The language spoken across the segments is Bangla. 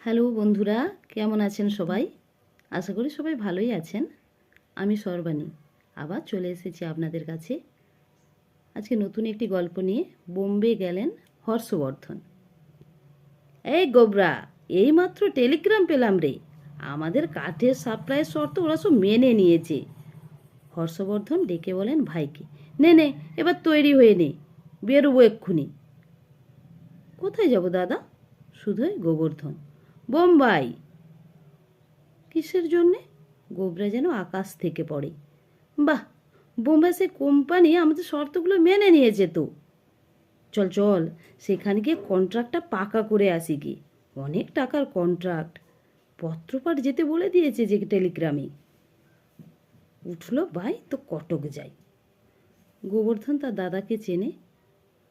হ্যালো বন্ধুরা, কেমন আছেন সবাই? আশা করি সবাই ভালোই আছেন। আমি সর্বাণী, আবার চলে এসেছি আপনাদের কাছে। আজকে নতুন একটি গল্প নিয়ে বোম্বে গেলেন হর্ষবর্ধন। এই গোবরা এইমাত্র টেলিগ্রাম পেলাম রে। আমাদের কাঠের সাপ্লাইয়ের শর্ত ওরা সব মেনে নিয়েছে। হর্ষবর্ধন ডেকে বলেন, ভাইকে, নে নে, এবার তৈরি হয়ে নে, বেরোবো এক্ষুনি। কোথায় যাব দাদা? শুধুই গোবর্ধন। বোম্বাই। কিসের জন্যে? গোবরা যেন আকাশ থেকে পড়ে। বাহ, বোম্বাই সে কোম্পানি, আমাদের শর্তগুলো মেনে নিয়েছে তো। চল চল, সেখানে গিয়ে কন্ট্রাক্টটা পাকা করে আসি কি অনেক টাকার কন্ট্রাক্ট। পত্রপাঠ যেতে বলে দিয়েছে যে টেলিগ্রামে। উঠল ভাই তো কটক যাই। গোবর্ধন তার দাদাকে চেনে,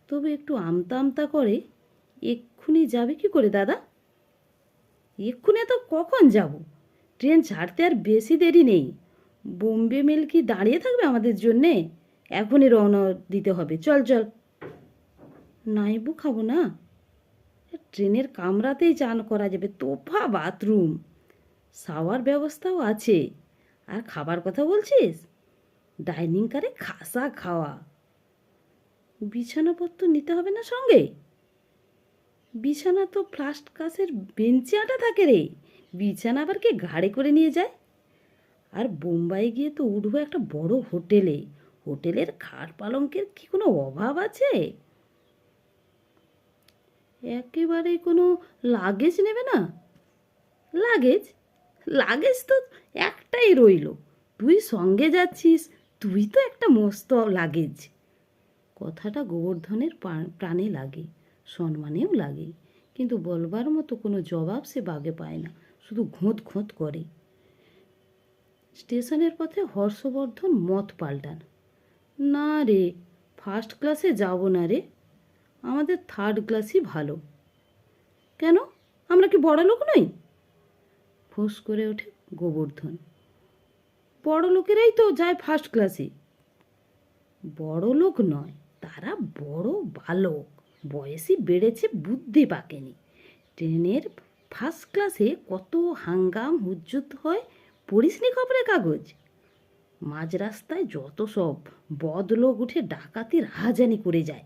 তবে একটু আমতা আমতা করে, এক্ষুনি যাবে কি করে দাদা? এক্ষুনি তো কখন যাব? ট্রেন ছাড়তে আর বেশি দেরি নেই। বোম্বে মেল কি দাঁড়িয়ে থাকবে আমাদের জন্যে? এখনই রওনা দিতে হবে। চল চল। নাইবু খাব না। ট্রেনের কামরাতেই চান করা যাবে। তোফা বাথরুম। শাওয়ার ব্যবস্থাও আছে। আর খাবার কথা বলছিস? ডাইনিং কারে খাসা খাওয়া। বিছানাপত্র নিতে হবে না সঙ্গে? বিছানা তো ফ্লাস্ট ক্লাসের বেঞ্চে আটা থাকে রে। বিছানা আবার কে ঘাড়ে করে নিয়ে যায়? আর বোম্বাই গিয়ে তো উঠবো একটা বড় হোটেলে। হোটেলের খাট পালঙ্কের কি কোনো অভাব আছে? একেবারে কোনো লাগেজ নেবে না? লাগেজ? লাগেজ তো একটাই রইল। তুই সঙ্গে যাচ্ছিস, তুই তো একটা মস্ত লাগেজ। কথাটা গোবর্ধনের প্রাণে লাগে। সম্মানেও লাগে। কিন্তু বলবার মতো কোনো জবাব সে বাগে পায় না, শুধু ঘোঁত ঘোঁত করে। স্টেশনের পথে হর্ষবর্ধন মত পাল্টান। না রে ফার্স্ট ক্লাসে যাব না রে। আমাদের থার্ড ক্লাসই ভালো। কেন? আমরা কি বড় লোক নই? ফোঁস করে ওঠে গোবর্ধন। বড় লোকেরাই তো যায় ফার্স্ট ক্লাসে বড় লোক নয়, তারা বড় বালক। বয়সই বেড়েছে বুদ্ধি পাকেনি ট্রেনের ফার্স্ট ক্লাসে কত হাঙ্গাম, হুজ্জুত হয়, পড়িসনি খবরের কাগজ? মাঝ রাস্তায় যত সব বদলোক উঠে ডাকাতি রাহাজানি করে যায়,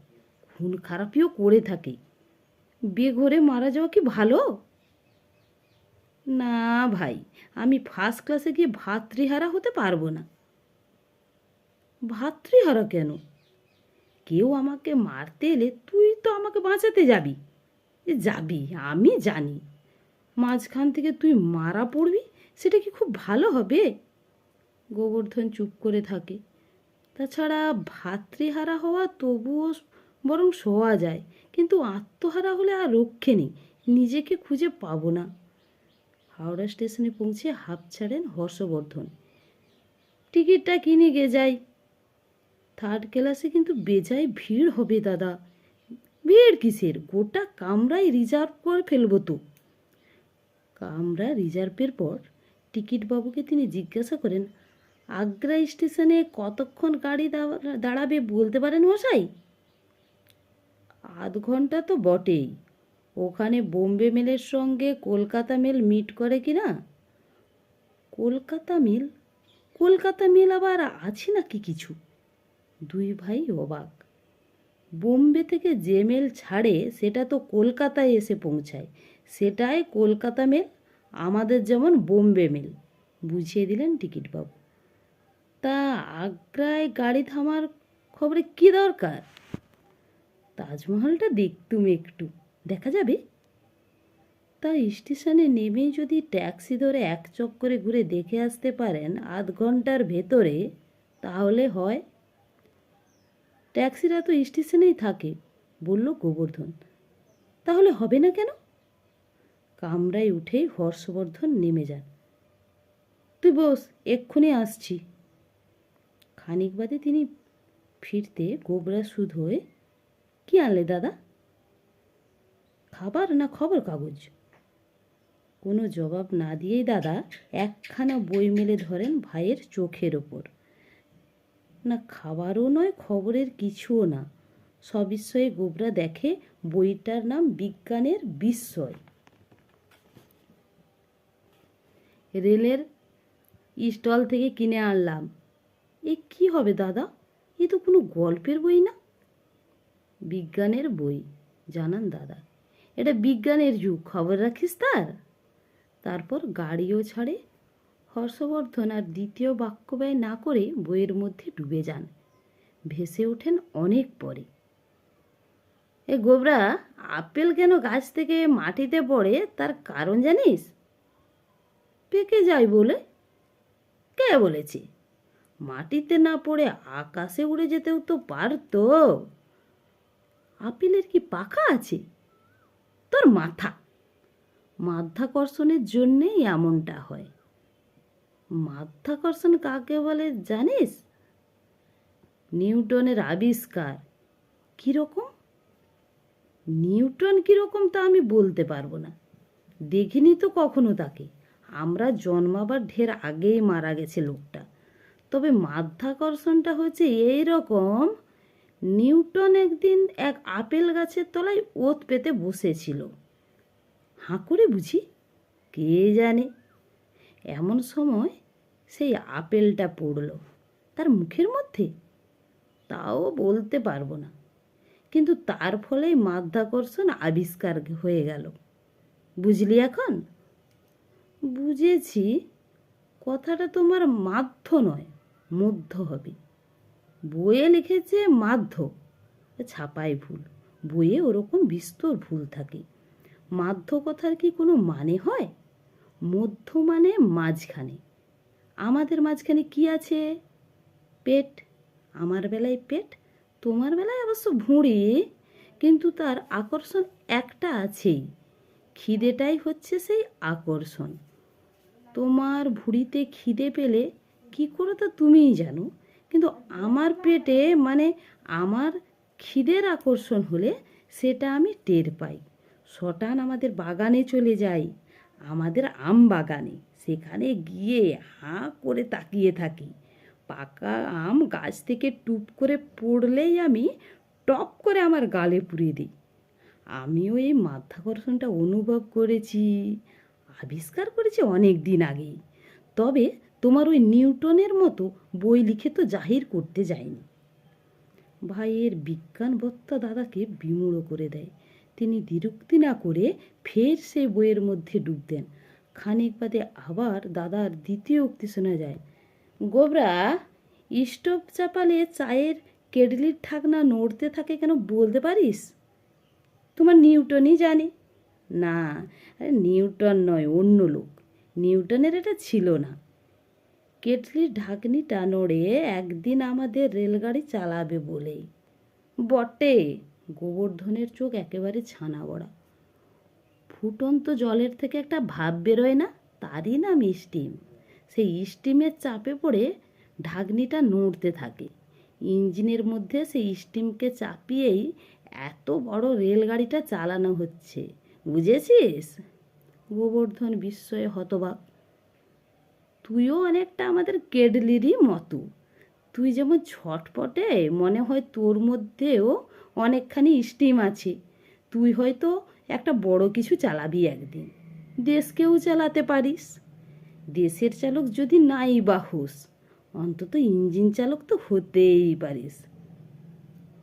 খুন খারাপিও করে থাকে। বেঘরে মারা যাওয়া কি ভালো? না ভাই, আমি ফার্স্ট ক্লাসে গিয়ে ভাতৃহারা হতে পারব না। ভাতৃহারা কেন? কেউ আমাকে মারতে এলে তুই তো আমাকে বাঁচাতে যাবি। যাবি, আমি জানি। মাঝখান থেকে তুই মারা পড়বি, সেটা কি খুব ভালো হবে? গোবর্ধন চুপ করে থাকে। তাছাড়া ভাতৃহারা হওয়া তবুও বরং শোয়া যায়। কিন্তু আত্মহারা হলে আর রক্ষে নেই, নিজেকে খুঁজে পাবো না। হাওড়া স্টেশনে পৌঁছে হাফ ছাড়েন হর্ষবর্ধন। টিকিটটা কিনে গে যাই। থার্ড ক্লাসে কিন্তু বেজায় ভিড় হবে, দাদা। ভিড় কিসের? গোটা কামরাই রিজার্ভ করে ফেলব তো। কামরা রিজার্ভের পর টিকিট বাবুকে তিনি জিজ্ঞাসা করেন, আগ্রা স্টেশনে কতক্ষণ গাড়ি দাঁড়া- দাঁড়াবে বলতে পারেন মশাই? আধ ঘণ্টা তো বটেই। ওখানে বোম্বে মেলের সঙ্গে কলকাতা মেল মিট করে কি না? কলকাতা মিল? কলকাতা মেল আবার আছে নাকি কিছু? দুই ভাই অবাক। বোম্বে থেকে যে মেল ছাড়ে, সেটা তো কলকাতায় এসে পৌঁছায়। সেটাই কলকাতা মেল, আমাদের যেমন বোম্বে মেল। বুঝিয়ে দিলেন টিকিটবাবু। তা আগ্রায় গাড়ি থামার খবরে কি দরকার? তাজমহলটা দেখতুম একটু, দেখা যাবে? তা স্টেশনে নেমেই যদি ট্যাক্সি ধরে এক চক্করে ঘুরে দেখে আসতে পারেন আধ ঘণ্টার ভেতরে, তাহলে হয় ট্যাক্সিরা তো স্টেশনেই থাকে, বলল গোবর্ধন। তাহলে হবে না কেন? কামরায় উঠেই হর্ষবর্ধন নেমে যান। তুই বস, এক্ষুনি আসছি। খানিক বাদে তিনি ফিরতে গোবরা সুদ হয়ে, কি আনলে দাদা? খাবার না খবর কাগজ? কোনো জবাব না দিয়েই দাদা একখানা বই মেলে ধরেন ভাইয়ের চোখের ওপর। না খাবারও নয়, খবরের কিছুও না। সবিস্ময়ে গোবরা দেখে বইটার নাম বিজ্ঞানের বিস্ময়। রেলের স্টল থেকে কিনে আনলাম। এ কি হবে দাদা? এ তো কোনো গল্পের বই না। বিজ্ঞানের বই, জানান দাদা। এটা বিজ্ঞানের যুগ, খবর রাখিস তার? তারপর গাড়িও ছাড়ে হর্ষবর্ধন আর দ্বিতীয় বাক্য ব্যয় না করে বইয়ের মধ্যে ডুবে যান। ভেসে ওঠেন অনেক পরে। এ গোবরা, আপেল কেন গাছ থেকে মাটিতে পড়ে? তার কারণ জানিস? পেকে যায় বলে? কে বলেছে? মাটিতে না পড়ে আকাশে উড়ে যেতেও তো পারতো। আপেলের কি পাখা আছে? তোর মাথা। মাধ্যাকর্ষণের জন্যেই এমনটা হয়। মাধ্যাকর্ষণ কাকে বলে জানিস? নিউটনের আবিষ্কার। কীরকম? নিউটন কীরকম তা আমি বলতে পারব না। দেখিনি তো কখনো তাকে। আমরা জন্মাবার ঢের আগেই মারা গেছে লোকটা। তবে মাধ্যাকর্ষণটা হচ্ছে এই রকম নিউটন একদিন এক আপেল গাছের তলায় ওত পেতে বসেছিল। হাঁ করে বুঝি? কে জানে? এমন সময় সেই আপেলটা পড়ল তার মুখের মধ্যে। তাও বলতে পারব না। কিন্তু তার ফলেই মাধ্যাকর্ষণ আবিষ্কার হয়ে গেল। বুঝলি এখন? বুঝেছি। কথাটা তোমার মাধ্য নয়, মধ্য হবে। বইয়ে লিখেছে মাধ্য। ছাপায় ভুল। বইয়ে ওরকম বিস্তর ভুল থাকে। মাধ্য কথার কি কোনো মানে হয়? মধ্য মানে মাঝখানে। আমাদের মাঝখানে কি আছে? পেট। আমার বেলায় পেট, তোমার বেলায় অবশ্য ভুঁড়ি। কিন্তু তার আকর্ষণ একটা আছেই। খিদেটাই হচ্ছে সেই আকর্ষণ। তোমার ভুঁড়িতে খিদে পেলে কি করে তা তুমিই জানো? কিন্তু আমার পেটে মানে আমার খিদের আকর্ষণ হলে সেটা আমি টের পাই। শটান আমাদের বাগানে চলে যাই। আমাদের আম বাগানে সেখানে গিয়ে হাঁ করে তাকিয়ে থাকি। পাকা আম গাছ থেকে টুপ করে পড়লেই আমি টপ করে আমার গালে পুড়িয়ে দিই। আমিও এই মাধ্যাকর্ষণটা অনুভব করেছি, আবিষ্কার করেছি অনেক দিন আগেই। তবে তোমার ওই নিউটনের মতো বই লিখে তো জাহির করতে যায়নি ভাইয়ের বিজ্ঞানবত্তা দাদাকে বিমূঢ় করে দেয়। তিনি দ্বিরুক্তি না করে ফের সেই বইয়ের মধ্যে ডুব দেন। খানিক বাদে আবার দাদার দ্বিতীয় উক্তি শোনা যায়। গোবরা, স্টোভ চাপালে চায়ের কেডলির ঢাকনা নড়তে থাকে কেন বলতে পারিস? তোমার নিউটনই জানে। না, আরে নিউটন নয়, অন্য লোক। নিউটনের এটা ছিল না। কেটলির ঢাকনিটা নড়ে একদিন আমাদের রেলগাড়ি চালাবে বলেই। বটে, গোবর্ধনের চোখ একেবারে ছানা বড়া। ফুটন্ত জলের থেকে একটা ভাব বেরোয় না? তারই নাম স্টিম। সেই স্টিমের চাপে পড়ে ঢাকনিটা নড়তে থাকে। ইঞ্জিনের মধ্যে সেই স্টিমকে চাপিয়েই এত বড় রেলগাড়িটা চালানো হচ্ছে। বুঝেছিস? গোবর্ধন বিস্ময়ে হতবাক। তুইও অনেকটা আমাদের কেডলিরই মতো। তুই যেমন ছটপটে মনে হয় তোর মধ্যেও অনেকখানি স্টিম আছে। তুই হয়তো একটা বড় কিছু চালাবি একদিন। দেশকেও চালাতে পারিস। দেশের চালক যদি নাই বা হোস অন্তত ইঞ্জিন চালক তো হতেই পারিস।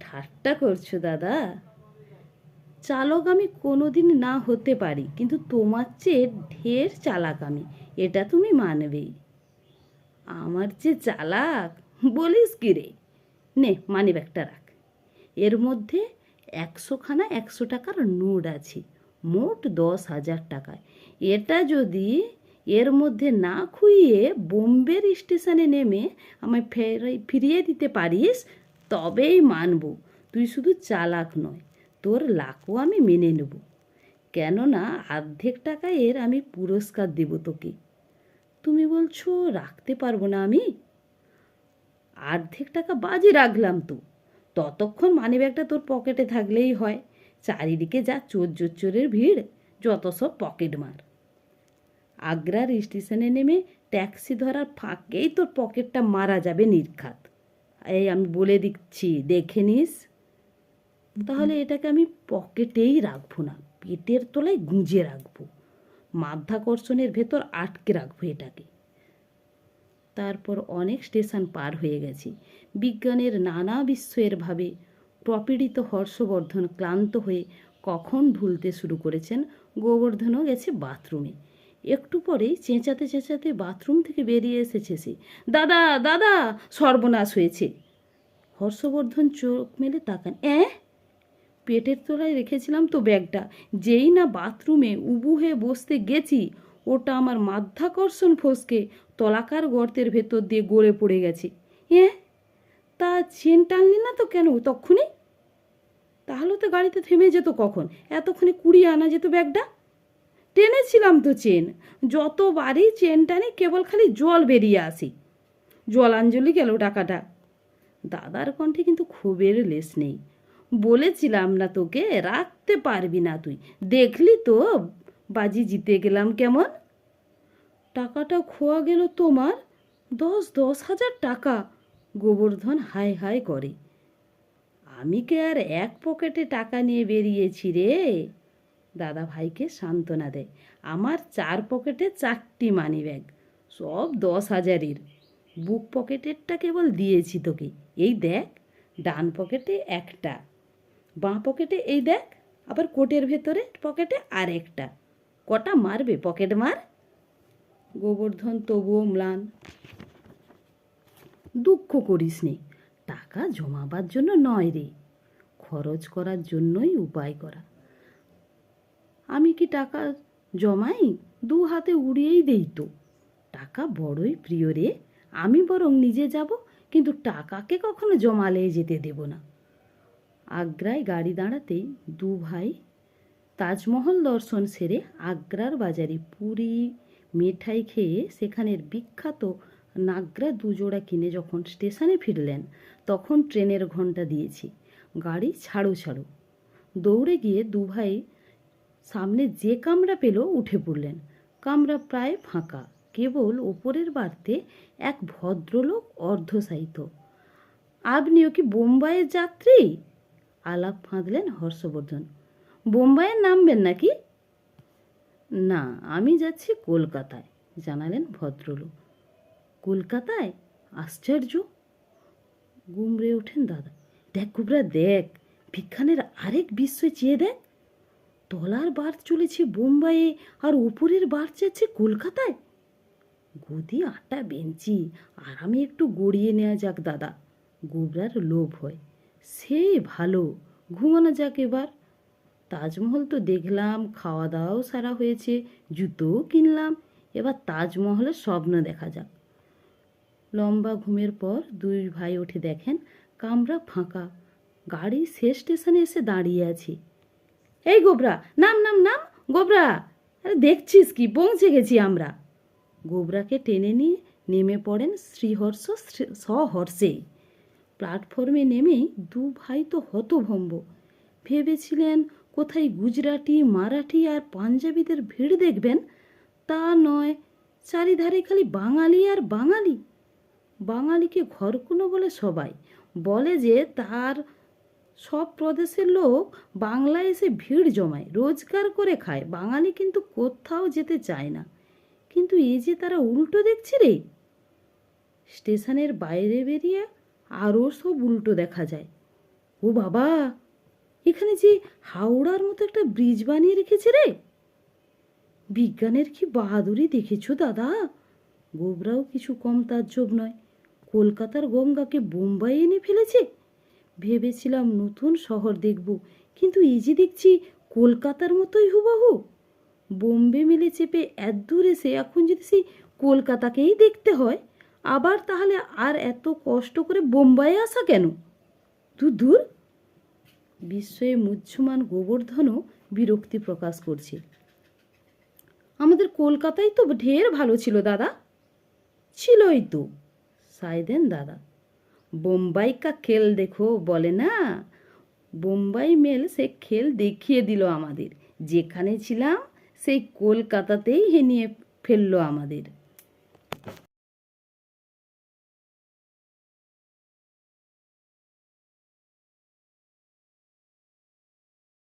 ঠাট্টা করছ দাদা। চালক আমি কোনোদিন না হতে পারি, কিন্তু তোমার চেয়ে ঢের চালাক আমি, এটা তুমি মানবেই। আমার যে চালাক, বলিস কি রে? নে মানি ব্যাগটা রাখ। এর মধ্যে একশোখানা একশো টাকার নোট আছে, মোট দশ হাজার টাকায়। এটা যদি এর মধ্যে না খুইয়ে বোম্বের স্টেশনে নেমে আমায় ফেরাই, ফিরিয়ে দিতে পারিস, তবেই মানব। তুই শুধু চালাক নয়, তোর লাখও আমি মেনে নেব। কেননা অর্ধেক টাকা এর আমি পুরস্কার দেব তোকে। তুমি বলছো, রাখতে পারব না আমি? অর্ধেক টাকা বাজি রাখলাম তো। ততক্ষণ মানিব্যাগটা তোর পকেটে থাকলেই হয়। চারিদিকে যা চোর চোরের ভিড়, যত সব পকেট মার। আগ্রার স্টেশনে নেমে ট্যাক্সি ধরার ফাঁকেই তোর পকেটটা মারা যাবে নির্ঘাত। এই আমি বলে দিচ্ছি, দেখে নিস। তাহলে এটাকে আমি পকেটেই রাখব না, পেটের তলায় গুঁজে রাখব। মাধ্যাকর্ষণের ভেতর আটকে রাখব এটাকে। তারপর অনেক স্টেশন পার হয়ে গেছি। বিজ্ঞানের নানা বিস্ময়ের ভাবে প্রপীড়িত হর্ষবর্ধন ক্লান্ত হয়ে কখন ভুলতে শুরু করেছেন গোবর্ধনও গেছে বাথরুমে। একটু পরেই চেঁচাতে চেঁচাতে বাথরুম থেকে বেরিয়ে এসেছে সে। দাদা দাদা, সর্বনাশ হয়েছে। হর্ষবর্ধন চোখ মেলে তাকান। অ্যাঁ? পেটের তলায় রেখেছিলাম তো ব্যাগটা। যেই না বাথরুমে উবু হয়ে বসতে গেছি, ওটা আমার মাধ্যাকর্ষণ ফসকে তলাকার গর্তের ভেতর দিয়ে গড়ে পড়ে গেছে। হ্যাঁ তা চেন টানলি না তো কেন তক্ষুনি? তাহলে তো গাড়িতে থেমে যেত কখন? এতক্ষণে কুড়িয়ে আনা যেত ব্যাগটা? টেনেছিলাম তো চেন। যতবারই চেন টানে কেবল খালি জল বেরিয়ে আসি। জলাঞ্জলি গেল টাকাটা। দাদার কণ্ঠে কিন্তু ক্ষোভের লেশ নেই। বলেছিলাম না তোকে, রাখতে পারবি না তুই। দেখলি তো, বাজি জিতে গেলাম কেমন? টাকাটা খোয়া গেল তোমার দশ দশ হাজার টাকা। গোবর্ধন হাই হাই করে। আমি কে আর এক পকেটে টাকা নিয়ে বেরিয়েছি রে? দাদা ভাইকে সান্ত্বনা দেয়। আমার চার পকেটে চারটি মানি ব্যাগ, সব দশ হাজারের। বুক পকেটেরটা কেবল দিয়েছি তোকে, এই দেখ, ডান পকেটে একটা, বাঁ পকেটে এই দেখ, আবার কোটের ভেতরে পকেটে আর একটা কটা মারবে, পকেট মার? গোবর্ধন তবুও ম্লান। দুঃখ করিস নে। টাকা জমাবার জন্য নয় রে। খরচ করার জন্যই উপায় করা। আমি কি টাকা জমাই? দু হাতে উড়িয়েই দেই তো। টাকা বড়ই প্রিয় রে। আমি বরং নিজে যাব, কিন্তু টাকাকে কখনো জমালে যেতে দেব না। আগ্রায় গাড়ি দাঁড়াতেই দু ভাই তাজমহল দর্শন সেরে আগ্রার বাজারে পুরি, মিঠাই খেয়ে সেখানের বিখ্যাত নাগরা দুজোড়া কিনে যখন স্টেশনে ফিরলেন, তখন ট্রেনের ঘণ্টা দিয়েছি। গাড়ি ছাড়ো ছাড়ো। দৌড়ে গিয়ে দু ভাই সামনে যে কামরা পেল উঠে পড়লেন। কামরা প্রায় ফাঁকা, কেবল ওপরের বাড়তে এক ভদ্রলোক অর্ধসাহিত আপনিও কি বোম্বাইয়ের যাত্রী? আলাপ ফাঁদলেন হর্ষবর্ধন। বোম্বাইয়ের নামবেন নাকি? না, আমি যাচ্ছি কলকাতায়, জানালেন ভদ্রলোক। কলকাতায়? আশ্চর্য। গুমড়ে ওঠেন দাদা। দেখ কুবরা দেখ বিজ্ঞানের আরেক বিশ্ব চেয়ে দেখ। তলার বার চলেছে বোম্বাইয়ে আর উপরের বার যাচ্ছে কলকাতায়। গদি আটা বেঞ্চি, আরামে একটু গড়িয়ে নেওয়া যাক দাদা। গোবরার লোভ হয়। সে ভালো, ঘুমানো যাক এবার। তাজমহল তো দেখলাম খাওয়া দাওয়াও সারা হয়েছে, জুতোও কিনলাম। এবার তাজমহলের স্বপ্ন দেখা যাক। লম্বা ঘুমের পর দুই ভাই উঠে দেখেন কামরা ফাঁকা। গাড়ি শেষ স্টেশনে এসে দাঁড়িয়ে আছে। এই গোবরা, নাম নাম নাম, গোবরা! আরে দেখছিস কি? পৌঁছে গেছি আমরা। গোবরাকে টেনে নিয়ে নেমে পড়েন শ্রীহর্ষ শ্রী- সহর্ষে প্ল্যাটফর্মে নেমেই দু ভাই তো হতভম্ব। ভেবেছিলেন কোথায় গুজরাটি, মারাঠি আর পাঞ্জাবিদের ভিড় দেখবেন? তা নয়, চারিধারে খালি বাঙালি আর বাঙালি। বাঙালিকে ঘরকুনো বলে সবাই। বলে যে তার সব প্রদেশের লোক বাংলায় এসে ভিড় জমায়, রোজগার করে খায়। বাঙালি কিন্তু কোথাও যেতে চায় না। কিন্তু এই যে তারা উল্টো দেখছি রে। স্টেশনের বাইরে বেরিয়ে আরও সব উল্টো দেখা যায়। ও বাবা, এখানে যে হাওড়ার মতো একটা ব্রিজ বানিয়ে রেখেছে রে। বিজ্ঞানের কি বাহাদুরি দেখেছ দাদা? গোবরাও কিছু কম তাজ্জব নয়। কলকাতার গঙ্গাকে বোম্বাই এনে ফেলেছে? ভেবেছিলাম নতুন শহর দেখব, কিন্তু এই যে দেখছি কলকাতার মতোই হুবাহু। বোম্বে মেলে চেপে এত দূর এসে এখন যদি সেই কলকাতাকেই দেখতে হয়, আবার তাহলে আর এত কষ্ট করে বোম্বাইয়ে আসা কেন? দূর দূর। বিস্ময়ে মুহ্যমান গোবর্ধনও বিরক্তি প্রকাশ করছে। আমাদের কলকাতায় তো ঢের ভালো ছিল দাদা। ছিলই তো। সাই দেন দাদা। বোম্বাই কা খেল দেখো বলে না? বোম্বাই মেল সে খেল দেখিয়ে দিল আমাদের। যেখানে ছিলাম, সেই কলকাতাতেই হেনিয়ে ফেলল আমাদের।